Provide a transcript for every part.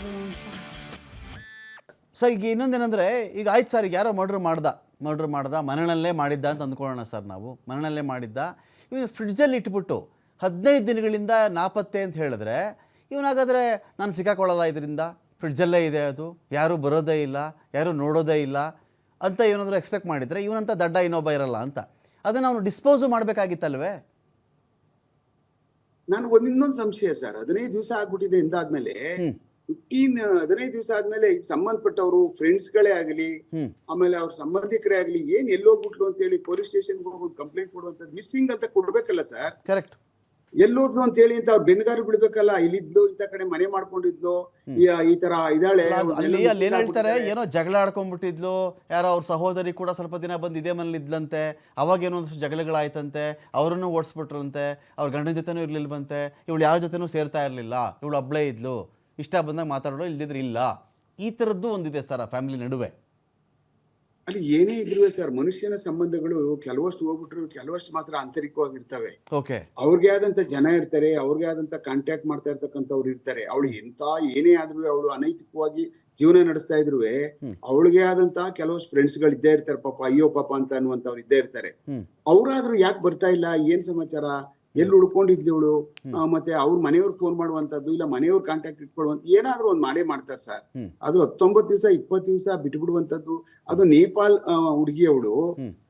fine. Sir ಈಗ ಇನ್ನೊಂದೇನೆಂದರೆ ಈಗ ಆಯ್ತು ಸರ್ ಈಗ ಯಾರೋ ಮರ್ಡ್ರ್ ಮಾಡ್ದ. ಮರ್ಡ್ರ್ ಮಾಡ್ದ ಮನೆಯಲ್ಲೇ ಮಾಡಿದ್ದ ಅಂತ ಅಂದ್ಕೊಳ್ಳೋಣ ಸರ್ ನಾವು. ಮನೆಯಲ್ಲೇ ಮಾಡಿದ್ದ. ಇವನು ಫ್ರಿಡ್ಜಲ್ಲಿ ಇಟ್ಬಿಟ್ಟು ಹದಿನೈದು ದಿನಗಳಿಂದ ನಾಪತ್ತೆ ಅಂತ ಹೇಳಿದ್ರೆ ಇವನಾಗಾದರೆ ನಾನು ಸಿಕ್ಕಾಕೊಳ್ಳಲ್ಲ ಇದರಿಂದ? ಫ್ರಿಡ್ಜಲ್ಲೇ ಇದೆ ಅದು. ಯಾರೂ ಬರೋದೇ ಇಲ್ಲ. ಯಾರೂ ನೋಡೋದೇ ಇಲ್ಲ. ಅಂತ ಏನಾದರೂ ಎಕ್ಸ್ಪೆಕ್ಟ್ ಮಾಡಿದರೆ ಇವನಂತ ದಡ್ಡ ಇನ್ನೊಬ್ಬ ಇರಲ್ಲ ಅಂತ. ಅದನ್ನು ಅವನು ಡಿಸ್ಪೋಸು ಮಾಡಬೇಕಾಗಿತ್ತಲ್ವೇ? ನನಗೊಂದು ಇನ್ನೊಂದು ಸಂಶಯ ಸರ್ ಹದಿನೈದು ದಿವಸ ಆಗ್ಬಿಟ್ಟಿದೆ ಎಂದಾದ್ಮೇಲೆ ಫಿಫ್ಟೀನ್ ಹದಿನೈದು ದಿವಸ ಆದ್ಮೇಲೆ ಈಗ ಸಂಬಂಧಪಟ್ಟವರು ಫ್ರೆಂಡ್ಸ್ ಗಳೇ ಆಗಲಿ. ಆಮೇಲೆ ಅವ್ರ ಸಂಬಂಧಿಕರೇ ಆಗಲಿ ಏನ್ ಎಲ್ಲೋಗ್ಬಿಟ್ಲು ಅಂತ ಹೇಳಿ ಪೊಲೀಸ್ ಸ್ಟೇಷನ್ ಹೋಗಿ ಒಂದು ಕಂಪ್ಲೇಂಟ್ ಕೊಡುವಂತ ಮಿಸ್ಸಿಂಗ್ ಅಂತ ಕೊಡ್ಬೇಕಲ್ಲ ಸರ್ ಕರೆಕ್ಟ್ ಎಲ್ಲೋದ್ಲು ಅಂತ ಹೇಳಿ ಅಂತ ಅವ್ರು ಬೆನ್ಗಾರು ಬಿಡ್ಬೇಕಲ್ಲ ಇಲ್ಲಿದ್ಲು ಇಂತ ಕಡೆ ಮನೆ ಮಾಡ್ಕೊಂಡಿದ್ಲು ಈ- ಈ ತರ ಇದಾಳೆ ಅಲ್ಲಿ ಅಲ್ಲಿ ಏನು ಹೇಳ್ತಾರೆ? ಏನೋ ಜಗಳ ಆಡ್ಕೊಂಡ್ಬಿಟ್ಟಿದ್ಲು ಯಾರೋ ಅವ್ರ ಸಹೋದರಿ ಕೂಡ ಸ್ವಲ್ಪ ದಿನ ಬಂದು ಇದೇ ಮನೇಲಿ ಇದ್ಲಂತೆ ಅವಾಗ ಏನೋ ಒಂದಷ್ಟು ಜಗಳಗಳಾಯ್ತಂತೆ ಅವರನ್ನು ಓಡಿಸ್ಬಿಟ್ರಂತೆ ಅವ್ರ ಗಂಡನ ಜೊತೆನೂ ಇರ್ಲಿಲ್ವಂತೆ ಇವಳು ಯಾರ ಜೊತೆನೂ ಸೇರ್ತಾ ಇರಲಿಲ್ಲ ಇವಳು ಒಬ್ಳೇ ಇದ್ಲು. ಇಷ್ಟ ಬಂದಾಗ ಮಾತಾಡೋ ಇಲ್ದಿದ್ರೆ ಇಲ್ಲ. ಈ ಥರದ್ದು ಒಂದಿದೆ ಸರ್ ಆ ಫ್ಯಾಮಿಲಿ ನಡುವೆ. ಅಲ್ಲಿ ಏನೇ ಇದ್ರು ಸರ್ ಮನುಷ್ಯನ ಸಂಬಂಧಗಳು ಕೆಲವಷ್ಟು ಹೋಗ್ಬಿಟ್ರು ಕೆಲವಷ್ಟು ಮಾತ್ರ ಆಂತರಿಕವಾಗಿರ್ತವೆ. ಅವ್ರಿಗೆ ಆದಂತ ಜನ ಇರ್ತಾರೆ ಅವ್ರಿಗೆ ಆದಂತ ಕಾಂಟ್ಯಾಕ್ಟ್ ಮಾಡ್ತಾ ಇರ್ತಕ್ಕಂಥವ್ರು ಇರ್ತಾರೆ. ಅವಳು ಎಂತ ಏನೇ ಆದ್ರೂ ಅವಳು ಅನೈತಿಕವಾಗಿ ಜೀವನ ನಡೆಸ್ತಾ ಇದ್ರು ಅವಳಿಗೆ ಆದಂತ ಕೆಲವಷ್ಟು ಫ್ರೆಂಡ್ಸ್ಗಳು ಇದ್ದೇ ಇರ್ತಾರೆ ಪಾಪ ಅಯ್ಯೋ ಪಾಪ ಅಂತ ಅನ್ನುವಂತವ್ರು ಇದ್ದೇ ಇರ್ತಾರೆ. ಅವ್ರಾದ್ರೂ ಯಾಕೆ ಬರ್ತಾ ಇಲ್ಲ? ಏನ್ ಸಮಾಚಾರ? ಎಲ್ಲಿ ಉಳ್ಕೊಂಡಿದ್ಲು ಇವಳು? ಮತ್ತೆ ಅವ್ರ ಮನೆಯವ್ರು ಫೋನ್ ಮಾಡುವಂತದ್ದು ಇಲ್ಲ ಮನೆಯವ್ರ ಕಾಂಟ್ಯಾಕ್ಟ್ ಇಟ್ಕೊಳ್ಳುವಂತ ಏನಾದ್ರೂ ಒಂದ್ ಮಾಡೇ ಮಾಡ್ತಾರೆ ಸರ್. ಅದು ಹತ್ತೊಂಬತ್ತು ದಿವಸ ಇಪ್ಪತ್ತು ದಿವಸ ಬಿಟ್ಬಿಡುವಂತದ್ದು ಅದು ನೇಪಾಲ್ ಹುಡುಗಿ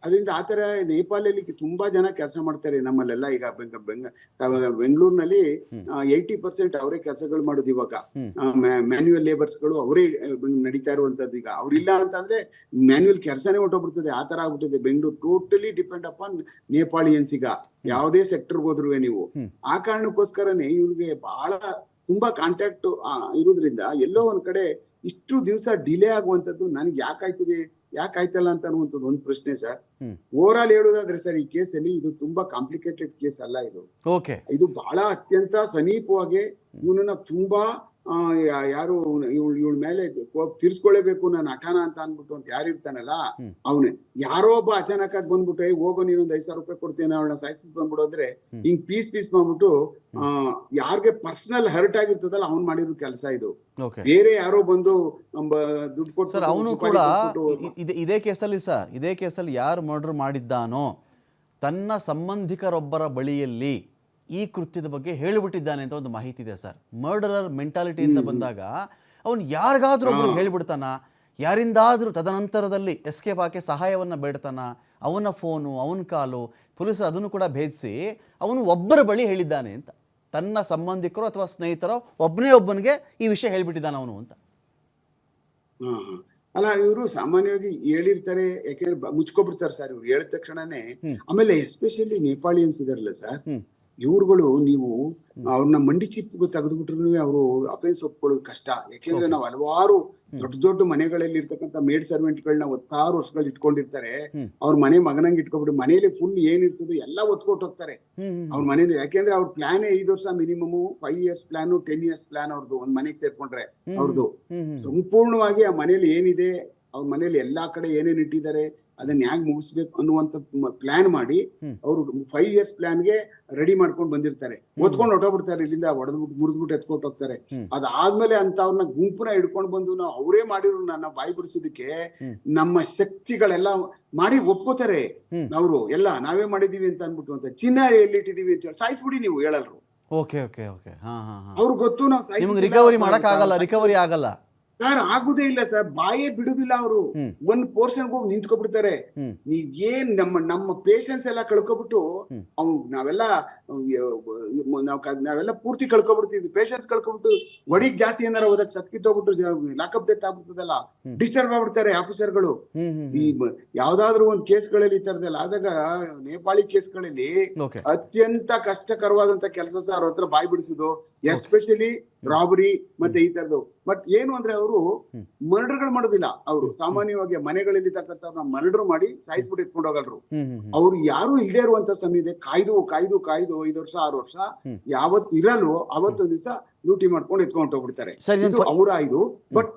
ಅವಳು ಆ ಅದರಿಂದ ಆತರ ನೇಪಾಳಲ್ಲಿ ತುಂಬಾ ಜನ ಕೆಲಸ ಮಾಡ್ತಾರೆ ನಮ್ಮಲ್ಲೆಲ್ಲ. ಈಗ ಬೆಂಗ ಬೆಂಗ ಬೆಂಗಳೂರಿನಲ್ಲಿ ಏಯ್ಟಿ ಪರ್ಸೆಂಟ್ ಅವರೇ ಕೆಲಸಗಳು ಮಾಡೋದು ಇವಾಗ. ಮ್ಯಾನ್ಯುಯಲ್ ಲೇಬರ್ಸ್ಗಳು ಅವರೇ ನಡೀತಾ ಇರುವಂತದ್ದು. ಈಗ ಅವ್ರಿಲ್ಲ ಅಂತಂದ್ರೆ ಮ್ಯಾನ್ಯುಯಲ್ ಕೆಲಸನೇ ಹೊಟ್ಟೋಗ್ಬಿಡ್ತದೆ ಆ ತರ ಆಗ್ಬಿಟ್ಟಿದೆ. Bengaluru totally depend upon Nepalians ಈಗ. ಯಾವುದೇ ಸೆಕ್ಟರ್ ಹೋದ್ರು ನೀವು. ಆ ಕಾರಣಕ್ಕೋಸ್ಕರನೇ ಇವ್ರಿಗೆ ಬಹಳ ತುಂಬಾ ಕಾಂಟ್ಯಾಕ್ಟ್ ಇರೋದ್ರಿಂದ ಎಲ್ಲೋ ಒಂದ್ ಕಡೆ ಇಷ್ಟು ದಿವಸ ಡಿಲೇ ಆಗುವಂತದ್ದು ನನಗೆ ಯಾಕಾಯ್ತದೆ ಯಾಕಾಯ್ತಲ್ಲ ಅಂತ ಅನ್ನುವಂಥದ್ದು ಒಂದು ಪ್ರಶ್ನೆ ಸರ್. ಓವರ್ ಆಲ್ ಹೇಳುದಾದ್ರೆ ಸರ್ ಈ ಕೇಸಲ್ಲಿ ಇದು ತುಂಬಾ ಕಾಂಪ್ಲಿಕೇಟೆಡ್ ಕೇಸ್ ಅಲ್ಲ ಇದು ಇದು ಬಹಳ ಅತ್ಯಂತ ಸಮೀಪವಾಗಿ ಇವನನ್ನ ತುಂಬಾ ಯಾರು ಇವಳು ಇವಳ ಮೇಲೆ ಹೋಗಿ ತೀರ್ಸ್ಕೊಳ್ಳೇಬೇಕು ನಾನು ಹಠಾನ ಅಂತ ಅನ್ಬಿಟ್ಟು ಅಂತ ಯಾರು ಇರ್ತಾನಲ್ಲ. ಅವನೇ. ಯಾರೋ ಒಬ್ಬ ಅಚಾನಕ್ ಆಗಿ ಬಂದ್ಬಿಟ್ಟು "ಏ, ಹೋಗೋ ಒಂದ್ ಐದ್ ಸಾವಿರ ರೂಪಾಯಿ ಕೊಡ್ತೇನೆ ಅವಳನ್ನ ಸಾಯಿಸ್ಬಿಟ್ಟು ಬಂದ್ಬಿಡು ಅಂದ್ರೆ ಹಿಂಗ್ ಪೀಸ್ ಪೀಸ್ ಮಾಡ್ಬಿಟ್ಟು ಯಾರ್ಗೆ ಪರ್ಸನಲ್ ಹರ್ಟ್ ಆಗಿರ್ತದಲ್ಲ ಅವ್ನ್ ಮಾಡಿರೋ ಕೆಲಸ ಇದು. ಬೇರೆ ಯಾರೋ ಬಂದು ದುಡ್ಡು ಕೊಟ್ಟು ಅವನು ಕೂಡ ಇದೇ ಕೇಸಲ್ಲಿ ಸರ್ ಇದೇ ಕೇಸಲ್ಲಿ ಯಾರು ಮರ್ಡರ್ ಮಾಡಿದ್ದಾನೋ ತನ್ನ ಸಂಬಂಧಿಕರೊಬ್ಬರ ಬಳಿಯಲ್ಲಿ ಈ ಕೃತ್ಯದ ಬಗ್ಗೆ ಹೇಳಿಬಿಟ್ಟಿದ್ದಾನೆ ಅಂತ ಒಂದು ಮಾಹಿತಿ ಇದೆ ಸರ್. ಮರ್ಡರರ್ ಮೆಂಟಾಲಿಟಿ ಅಂತ ಬಂದಾಗ ಅವನು ಯಾರಿಗಾದ್ರೂ ಒಬ್ರು ಹೇಳಿಬಿಡ್ತಾನ ಯಾರಿಂದಾದ್ರೂ ತದನಂತರದಲ್ಲಿ ಎಸ್ಕೇಪ್ ಆಕೆ ಸಹಾಯವನ್ನು ಬೇಡ್ತಾನ ಅವನ ಫೋನು ಅವನ ಕಾಲು ಪೊಲೀಸರು ಅದನ್ನು ಕೂಡ ಭೇದಿಸಿ ಅವನು ಒಬ್ಬರ ಬಳಿ ಹೇಳಿದ್ದಾನೆ ಅಂತ. ತನ್ನ ಸಂಬಂಧಿಕರು ಅಥವಾ ಸ್ನೇಹಿತರೋ ಒಬ್ಬನೇ ಒಬ್ಬನಿಗೆ ಈ ವಿಷಯ ಹೇಳಿಬಿಟ್ಟಿದ್ದಾನೆ ಅವನು ಅಂತ. ಅಲ್ಲ ಇವರು ಸಾಮಾನ್ಯವಾಗಿ ಹೇಳಿರ್ತಾರೆ ಯಾಕೆಂದ್ರೆ ಮುಚ್ಕೊಬಿಡ್ತಾರೆ ಸರ್. ಇವ್ರು ಹೇಳಿದ ತಕ್ಷಣನೇ ಆಮೇಲೆ ಎಸ್ಪೆಷಲಿ ನೇಪಾಳಿಯನ್ಸ್ ಇದಾರಲ್ಲ ಸರ್. ಇವ್ರುಗಳು ನೀವು ಅವ್ರನ್ನ ಮಂಡಿ ಚಿಪ್ಪಿಗೆ ತೆಗೆದುಬಿಟ್ರು ಅವರು ಅಫೆನ್ಸ್ ಒಪ್ಕೊಳ್ಳೋದು ಕಷ್ಟ. ಯಾಕೆಂದ್ರೆ ನಾವು ಹಲವಾರು ದೊಡ್ಡ ದೊಡ್ಡ ಮನೆಗಳಲ್ಲಿ ಇರ್ತಕ್ಕಂತ ಮೇಡ್ ಸರ್ವೆಂಟ್ಗಳನ್ನ ಹತ್ತಾರು ವರ್ಷಗಳು ಇಟ್ಕೊಂಡಿರ್ತಾರೆ. ಅವ್ರ ಮನೆ ಮಗನಂಗೆ ಇಟ್ಕೊಬಿಟ್ಟು ಮನೇಲಿ ಫುಲ್ ಏನಿರ್ತದೋ ಎಲ್ಲ ಒತ್ಕೊಟ್ಟು ಹೋಗ್ತಾರೆ. ಅವ್ರ ಮನೇಲಿ ಯಾಕೆಂದ್ರೆ ಅವ್ರ ಪ್ಲಾನ್ ಐದು ವರ್ಷ minimum five years plan ten years plan ಅವ್ರದ್ದು ಒಂದ್ ಮನೆಗೆ ಸೇರ್ಕೊಂಡ್ರೆ. ಅವ್ರದ್ದು ಸಂಪೂರ್ಣವಾಗಿ ಆ ಮನೇಲಿ ಏನಿದೆ ಅವ್ರ ಮನೇಲಿ ಎಲ್ಲಾ ಕಡೆ ಏನೇನ್ ಇಟ್ಟಿದ್ದಾರೆ ಅದನ್ನ ಹ್ಯಾಂಗ್ ಮುಗಿಸ್ಬೇಕು ಅನ್ನುವಂತ ಪ್ಲಾನ್ ಮಾಡಿ. ಅವರು ಫೈವ್ ಇಯರ್ಸ್ ಪ್ಲಾನ್ಗೆ ರೆಡಿ ಮಾಡ್ಕೊಂಡು ಬಂದಿರ್ತಾರೆ. ಓದ್ಕೊಂಡು ಹೊಟ್ಟೋಗ್ಬಿಡ್ತಾರೆ ಇಲ್ಲಿಂದ ಹೊಡೆದ್ಬಿಟ್ಟು ಮುರಿದ್ಬಿಟ್ಟು ಎತ್ಕೊಂಡು ಹೋಗ್ತಾರೆ. ಅದಾದ್ಮೇಲೆ ಅಂತ ಅವ್ರನ್ನ ಗುಂಪುನ ಹಿಡ್ಕೊಂಡು ಬಂದು ನಾವು ಅವರೇ ಮಾಡಿರೋ ನನ್ನ ಬಾಯಿ ಬಿಡಿಸೋದಕ್ಕೆ ನಮ್ಮ ಶಕ್ತಿಗಳೆಲ್ಲ ಮಾಡಿ ಒಪ್ಕೋತಾರೆ. ಅವರು ಎಲ್ಲ ನಾವೇ ಮಾಡಿದೀವಿ ಅಂತ ಅನ್ಬಿಟ್ಟು ಅಂತ ಚಿನ್ನ ಎಲ್ಲಿಟ್ಟಿದೀವಿ ಅಂತ ಹೇಳಿ ಸಾಯಿಸ್ಬಿಡಿ ನೀವು ಹೇಳಲ್ರು. Okay okay okay. ಅವ್ರಿಗೆ ಗೊತ್ತು ನಾವು ನಿಮ್ಗೆ ರಿಕವರಿ ಮಾಡಕ್ ಆಗಲ್ಲ ರಿಕವರಿ ಆಗಲ್ಲ. ಸರ್ ಆಗುದೇ ಇಲ್ಲ ಸರ್. ಬಾಯೇ ಬಿಡುದಿಲ್ಲ ಅವರು. ಒಂದ್ ಪೋರ್ಷನ್ ಹೋಗಿ ನಿಂತ್ಕೊಬಿಡ್ತಾರೆ. ನೀವ್ ಏನ್ ನಮ್ಮ ನಮ್ಮ ಪೇಷನ್ಸ್ ಎಲ್ಲ ಕಳ್ಕೊಬಿಟ್ಟು. ಅವ್ ನಾವೆಲ್ಲ ನಾವೆಲ್ಲ ಪೂರ್ತಿ ಕಳ್ಕೊಬಿಡ್ತೀವಿ. ಪೇಷನ್ಸ್ ಕಳ್ಕೊಬಿಟ್ಟು ಒಡಿಗ್ ಜಾಸ್ತಿ ಏನಾರ ಹೋದಾಗ ಸತ್ಕಿತ್ತೋಗ್ಬಿಟ್ಟು ಲಾಕಪ್ ಡೆತ್ ಆಗ್ಬಿಡ್ತದಲ್ಲ. ಡಿಸ್ಟರ್ಬ್ ಆಗ್ಬಿಡ್ತಾರೆ ಆಫೀಸರ್ಗಳು ಈ ಯಾವ್ದಾದ್ರು ಒಂದ್ ಕೇಸ್ಗಳಲ್ಲಿ ಈ ತರದಲ್ಲ ಆದಾಗ ನೇಪಾಳಿ ಕೇಸ್ಗಳಲ್ಲಿ ಅತ್ಯಂತ ಕಷ್ಟಕರವಾದಂತ ಕೆಲಸ ಸರ್ ಅವ್ರ ಹತ್ರ ಬಾಯಿ ಬಿಡಿಸೋದು. ಎಸ್ಪೆಷಲಿ ರಾಬರಿ ಮತ್ತೆ ಈ ತರದ್ದು. ಬಟ್ ಏನು ಅಂದ್ರೆ ಅವರು. ಮರ್ಡರ್ಗಳು ಮಾಡೋದಿಲ್ಲ. ಅವರು ಸಾಮಾನ್ಯವಾಗಿ ಮನೆಗಳಲ್ಲಿ ತಕ್ಕಂತ ಮರ್ಡರ್ ಮಾಡಿ ಸಾಯಿಸ್ಬಿಟ್ಟು ಎತ್ಕೊಂಡು ಹೋಗಲ್ರು ಅವ್ರು ಯಾರು ಇಲ್ಲದೆ ಇರುವಂತ ಸಮಯದ ಕಾಯ್ದು ಕಾಯ್ದು ಕಾಯ್ದು ಐದು ವರ್ಷ ಆರು ವರ್ಷ ಯಾವತ್ತು ಇರಲ್ವೋ ಇರಲು ಅವತ್ತೊಂದ್ ದಿವಸ ಲೂಟಿ ಮಾಡ್ಕೊಂಡು ಎತ್ಕೊಂಡು ಹೋಗ್ಬಿಡ್ತಾರೆ. ಸರಿ ಇದು ಅವರ ಇದು ಬಟ್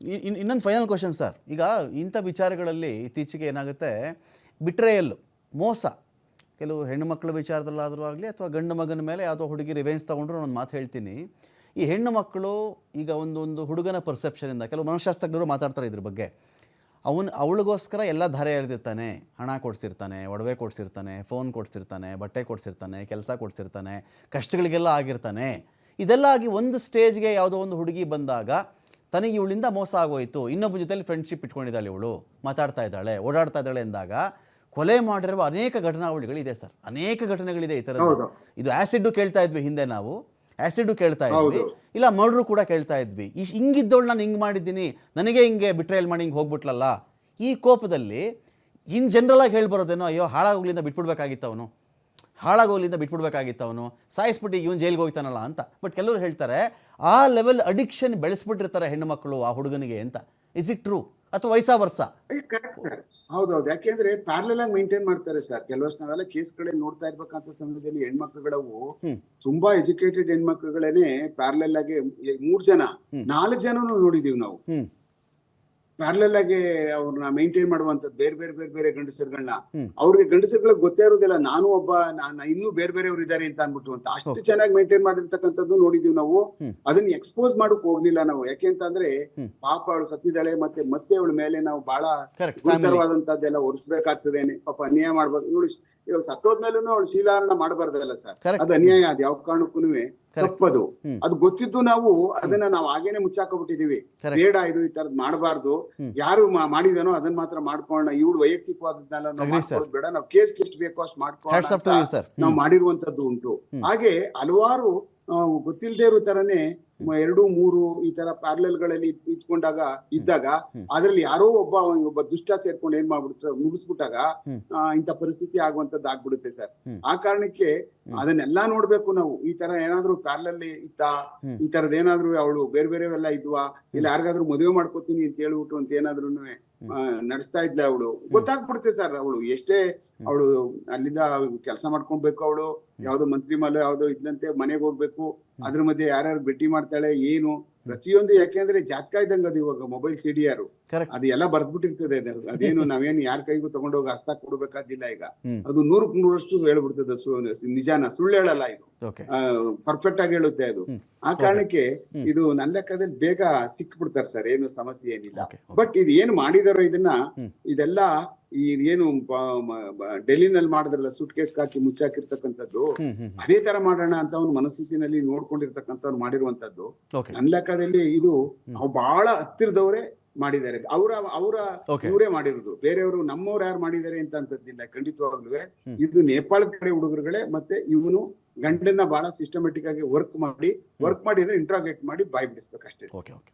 ಇನ್- ಇನ್- ಇನ್ನೊಂದು ಫೈನಲ್ ಕ್ವಶನ್ ಸರ್ ಈಗ ಇಂಥ ವಿಚಾರಗಳಲ್ಲಿ ಇತ್ತೀಚೆಗೆ ಏನಾಗುತ್ತೆ? ಬಿಟ್ರೇಯಲ್ಲು ಮೋಸ. ಕೆಲವು ಹೆಣ್ಣು ಮಕ್ಕಳ ವಿಚಾರದಲ್ಲಾದರೂ ಆಗಲಿ ಅಥವಾ ಗಂಡು ಮಗನ ಮೇಲೆ ಯಾವುದೋ ಹುಡುಗಿ ರಿವೆನ್ಸ್ ತೊಗೊಂಡ್ರು ನಾನು ಮಾತು ಹೇಳ್ತೀನಿ. ಈ ಹೆಣ್ಣು ಮಕ್ಕಳು ಈಗ ಒಂದು ಒಂದು ಹುಡುಗನ ಪರ್ಸೆಪ್ಷನಿಂದ ಕೆಲವು ಮನಃಶಾಸ್ತ್ರಜ್ಞರು ಮಾತಾಡ್ತಾರೆ ಇದ್ರ ಬಗ್ಗೆ. ಅವನು, ಅವಳಿಗೋಸ್ಕರ ಎಲ್ಲ ಧಾರೆ ಎಳೆದಿರ್ತಾನೆ. ಹಣ ಕೊಡ್ಸಿರ್ತಾನೆ, ಒಡವೆ ಕೊಡ್ಸಿರ್ತಾನೆ ಫೋನ್ ಕೊಡ್ಸಿರ್ತಾನೆ, ಬಟ್ಟೆ ಕೊಡ್ಸಿರ್ತಾನೆ, ಕೆಲಸ ಕೊಡ್ಸಿರ್ತಾನೆ, ಕಷ್ಟಗಳಿಗೆಲ್ಲ ಆಗಿರ್ತಾನೆ. ಇದೆಲ್ಲ ಆಗಿ ಒಂದು ಸ್ಟೇಜ್ಗೆ ಯಾವುದೋ ಒಂದು ಹುಡುಗಿ ಬಂದಾಗ ತನಗೆ ಇವಳಿಂದ ಮೋಸ ಆಗೋಯಿತು. ಇನ್ನೊಬ್ಬ ಜೊತೆಲಿ ಫ್ರೆಂಡ್ಶಿಪ್ ಇಟ್ಕೊಂಡಿದ್ದಾಳೆ ಇವಳು. ಮಾತಾಡ್ತಾ ಇದ್ದಾಳೆ, ಓಡಾಡ್ತಾ ಇದ್ದಾಳೆ ಎಂದಾಗ ಕೊಲೆ ಮಾಡಿರುವ ಅನೇಕ ಘಟನಾವಳಿಗಳಿದೆ ಸರ್. ಅನೇಕ ಘಟನೆಗಳಿದೆ ಈ ಥರದ್ದು. ಇದು ಆ್ಯಸಿಡ್ಡು ಕೇಳ್ತಾ ಇದ್ವಿ ಹಿಂದೆ ನಾವು. ಆ್ಯಸಿಡ್ಡು ಕೇಳ್ತಾ ಇದ್ವಿ. ಇಲ್ಲ ಮರ್ಡ್ರು ಕೂಡ ಕೇಳ್ತಾ ಇದ್ವಿ. ಈ ಹಿಂಗಿದ್ದವಳು ನಾನು ಹಿಂಗೆ ಮಾಡಿದ್ದೀನಿ ನನಗೆ ಹಿಂಗೆ ಬಿಟ್ರೇಲ್ ಮಾಡಿ ಹಿಂಗೆ ಹೋಗ್ಬಿಟ್ಲಲ್ಲ. ಈ ಕೋಪದಲ್ಲಿ ಇನ್ ಜನರಲ್ ಆಗಿ ಹೇಳ್ಬರೋದೇನೋ ಅಯ್ಯೋ ಹಾಳಾಗೋಗ್ಲಿಂದ ಬಿಟ್ಬಿಡ್ಬೇಕಾಗಿತ್ತು ಅವನು. ಹಾಳಾಗೋಗ್ಲಿಂದ ಬಿಟ್ಬಿಡ್ಬೇಕಾಗಿತ್ತು ಅವನು. ಸಾಯಿಸ್ಬಿಟ್ಟು ಇವನು ಜೈಲಿಗೆ ಹೋಗ್ತಾನಲ್ಲ ಅಂತ. ಬಟ್ ಕೆಲವರು ಹೇಳ್ತಾರೆ ಆ ಲೆವೆಲ್ ಅಡಿಕ್ಷನ್ ಬೆಳೆಸ್ಬಿಟ್ಟಿರ್ತಾರೆ ಹೆಣ್ಣು ಮಕ್ಕಳು ಆ ಹುಡುಗನಿಗೆ ಅಂತ. ಇಸ್ ಇಟ್ ಟ್ರೂ ಅಥವಾ ವಯಸ್ಸಾ ವರ್ಷ? ಹೌದೌದು. ಯಾಕೆಂದ್ರೆ ಪ್ಯಾರಲ ಆಗಿ ಮೇಂಟೈನ್ ಮಾಡ್ತಾರೆ ಸರ್ ಕೆಲವಷ್ಟು ನಾವೆಲ್ಲ ಕೇಸ್ಗಳೇ ನೋಡ್ತಾ ಇರ್ಬೇಕಂತ ಸಮಯದಲ್ಲಿ ಹೆಣ್ಮಕ್ಳುಗಳವು ತುಂಬಾ ಎಜುಕೇಟೆಡ್ ಹೆಣ್ಮಕ್ಳುಗಳೇನೆ ಪ್ಯಾರಲಲ್ ಆಗಿ ಮೂರ್ ಜನ ನಾಲ್ಕು ಜನನು ನೋಡಿದೀವಿ ನಾವು. ಪ್ಯಾರಲಲ್ ಆಗಿ ಅವ್ರನ್ನ ಮೇಂಟೈನ್ ಮಾಡುವಂತದ್ದು ಬೇರೆ ಬೇರೆ ಬೇರೆ ಬೇರೆ ಗಂಡಸರುಗಳನ್ನ. ಅವ್ರಿಗೆ ಗಂಡಸರುಗಳಿಗೆ ಗೊತ್ತೇ ಇರೋದಿಲ್ಲ ನಾನು ಒಬ್ಬ ನಾನು ಇನ್ನೂ ಬೇರೆ ಬೇರೆಯವ್ರು ಇದ್ದಾರೆ ಅಂತ ಅನ್ಬಿಟ್ಟು ಅಂತ. ಅಷ್ಟು ಚೆನ್ನಾಗಿ ಮೇಂಟೈನ್ ಮಾಡಿರ್ತಕ್ಕಂಥದ್ದು ನೋಡಿದೀವಿ ನಾವು. ಅದನ್ನ ಎಕ್ಸ್ಪೋಸ್ ಮಾಡಕ್ ಹೋಗ್ಲಿಲ್ಲ ನಾವು. ಯಾಕೆ ಅಂತಂದ್ರೆ. ಪಾಪ ಅವಳು ಸತ್ತಿದ್ದಾಳೆ ಮತ್ತೆ ಮತ್ತೆ ಅವಳ ಮೇಲೆ ನಾವು ಬಹಳ ಉತ್ತರವಾದಂತದ್ದೆಲ್ಲ ಗುರುತರವಾದಂತದ್ದೆಲ್ಲ ಒರೆಸ್ಬೇಕಾಗ್ತದೇನೆ ಪಾಪ ಅನ್ಯಾಯ ಮಾಡ್ಬೇಕು. ಇವಳು ಇವಳು ಸತ್ತೋದ್ಮೇಲೂ ಅವಳು ಶೀಲಾರಣ ಮಾಡಬಾರ್ದಲ್ಲ ಸರ್. ಅದು ಅನ್ಯಾಯ ಅದು ಯಾವ ಕಾರಣಕ್ಕೂ ತಪ್ಪದು. ಅದು ಗೊತ್ತಿದ್ದು ನಾವು ಅದನ್ನ ನಾವು ಹಾಗೇನೆ ಮುಚ್ಚಾಕೊಬಿಟ್ಟಿದೀವಿ ಬೇಡ ಇದು ಈ ತರದ್ ಮಾಡಬಾರ್ದು. ಯಾರು ಮಾಡಿದನೋ ಅದನ್ನ ಮಾತ್ರ ಮಾಡ್ಕೊಳ್ಳೋಣ. ಇವಳು ವೈಯಕ್ತಿಕವಾದದ್ನೆಲ್ಲ ನಾವು ಮಾಡ್ಕೊಳ್ಳೋದು ಬೇಡ. ನಾವು ಕೇಸ್ ಎಷ್ಟು ಬೇಕೋ ಅಷ್ಟು ಮಾಡ್ಕೊಳ್ಳೋಣ ನಾವು ಮಾಡಿರುವಂತದ್ದು ಉಂಟು. ಹಾಗೆ ಹಲವಾರು ಗೊತ್ತಿಲ್ಲದೇ ಇರೋ ತರನೇ ಎರಡು ಮೂರು ಈ ತರ ಪ್ಯಾರಲಲ್ಗಳಲ್ಲಿ ಇಟ್ಕೊಂಡಾಗ ಇದ್ಕೊಂಡಾಗ ಇದ್ದಾಗ ಅದ್ರಲ್ಲಿ ಯಾರೋ ಒಬ್ಬ ಒಬ್ಬ ದುಷ್ಟ ಸೇರ್ಕೊಂಡು ಏನ್ ಮಾಡ್ಬಿಟ್ರೆ ಮುಗಿಸ್ಬಿಟ್ಟಾಗ ಇಂಥ ಪರಿಸ್ಥಿತಿ ಆಗುವಂತದ್ದು ಆಗ್ಬಿಡುತ್ತೆ ಸರ್ ಆ ಕಾರಣಕ್ಕೆ ಅದನ್ನೆಲ್ಲಾ ನೋಡ್ಬೇಕು ನಾವು. ಈ ತರ ಏನಾದ್ರೂ ಕಾರ್ಲಲ್ಲಿ ಇತ್ತ. ಈ ತರದ ಏನಾದ್ರು ಅವಳು ಬೇರೆ ಬೇರೆವೆಲ್ಲ ಇದ್ವಾ ಇಲ್ಲ ಯಾರಿಗಾದ್ರೂ ಮದುವೆ ಮಾಡ್ಕೋತೀನಿ ಅಂತ ಹೇಳ್ಬಿಟ್ಟು ಅಂತ ಏನಾದ್ರು ನಡೆಸ್ತಾ ಇದ್ಲ ಅವಳು. ಗೊತ್ತಾಗ್ಬಿಡುತ್ತೆ ಸರ್ ಅವಳು. ಎಷ್ಟೇ ಅವಳು ಅಲ್ಲಿಂದ ಕೆಲಸ ಮಾಡ್ಕೊಬೇಕು ಅವಳು ಯಾವ್ದೋ ಮಂತ್ರಿ ಮಾಲೆ ಯಾವ್ದೋ ಇದ್ಲಂತೆ ಮನೆಗೆ ಹೋಗ್ಬೇಕು ಅದ್ರ ಮಧ್ಯೆ ಯಾರ್ಯಾರು ಭೇಟಿ ಮಾಡ್ತಾಳೆ ಏನು ಪ್ರತಿಯೊಂದು ಯಾಕೆಂದ್ರೆ ಜಾತಕ ಇದ್ದಂಗ ಅದು ಇವಾಗ ಮೊಬೈಲ್ ಸಿಡಿ ಆರು ಅದು ಎಲ್ಲ ಬರ್ದ್ಬಿಟ್ಟಿರ್ತದೆ. ಅದು ಅದೇನು ನಾವೇನು ಯಾರ ಕೈಗೂ ತಗೊಂಡೋಗಿ ಹಸ್ತ ಕೊಡ್ಬೇಕಾದಿಲ್ಲ ಈಗ. ಅದು ನೂರಕ್ ನೂರಷ್ಟು ಹೇಳ್ಬಿಡ್ತದೆ ಸು- ನಿಜಾನ. ಸುಳ್ಳು ಹೇಳಲ್ಲ ಇದು. ಪರ್ಫೆಕ್ಟ್ ಆಗಿ ಹೇಳುತ್ತೆ ಅದು. ಆ ಕಾರಣಕ್ಕೆ ಇದು ನನ್ನ ಲೆಕ್ಕದಲ್ಲಿ ಬೇಗ ಸಿಕ್ಬಿಡ್ತಾರೆ ಸರ್. ಏನು ಸಮಸ್ಯೆ ಏನಿಲ್ಲ. ಬಟ್ ಇದು ಏನು ಮಾಡಿದಾರೋ ಇದನ್ನ. ಇದೆಲ್ಲ ಈ ಏನು ಡೆಲ್ಲಿನಲ್ಲಿ ಮಾಡಿದ್ರಲ್ಲ ಸೂಟ್ ಕೇಸ್ ಹಾಕಿ ಮುಚ್ಚಾಕಿರ್ತಕ್ಕಂಥದ್ದು ಅದೇ ತರ ಮಾಡೋಣ ಅಂತ ಅವ್ನ ಮನಸ್ಥಿತಿನಲ್ಲಿ ನೋಡ್ಕೊಂಡಿರ್ತಕ್ಕಂಥವ್ರು ಮಾಡಿರುವಂತದ್ದು ನನ್ನ ಲೆಕ್ಕದಲ್ಲಿ ಇದು ಬಹಳ ಹತ್ತಿರದವರೇ ಮಾಡಿದ್ದಾರೆ. ಅವರ ಅವರ. ಇವರೇ ಮಾಡಿರೋದು. ಬೇರೆಯವರು ನಮ್ಮವ್ರು ಯಾರು ಮಾಡಿದ್ದಾರೆ ಅಂತ ಅಂತದ್ದಿಲ್ಲ ಖಂಡಿತವಾಗ್ಲೂ ಇದು ನೇಪಾಳದ ಕಡೆ ಹುಡುಗರುಗಳೇ ಮತ್ತೆ ಇವನು ಗಂಡನ್ನ ಬಹಳ ಸಿಸ್ಟಮೆಟಿಕ್ ಆಗಿ ವರ್ಕ್ ಮಾಡಿ ವರ್ಕ್ ಮಾಡಿದ್ರೆ ಇಂಟ್ರಾಗೇಟ್ ಮಾಡಿ ಬಾಯ್ ಬಿಡಿಸ್ಬೇಕು ಅಷ್ಟೇ ಓಕೆ ಓಕೆ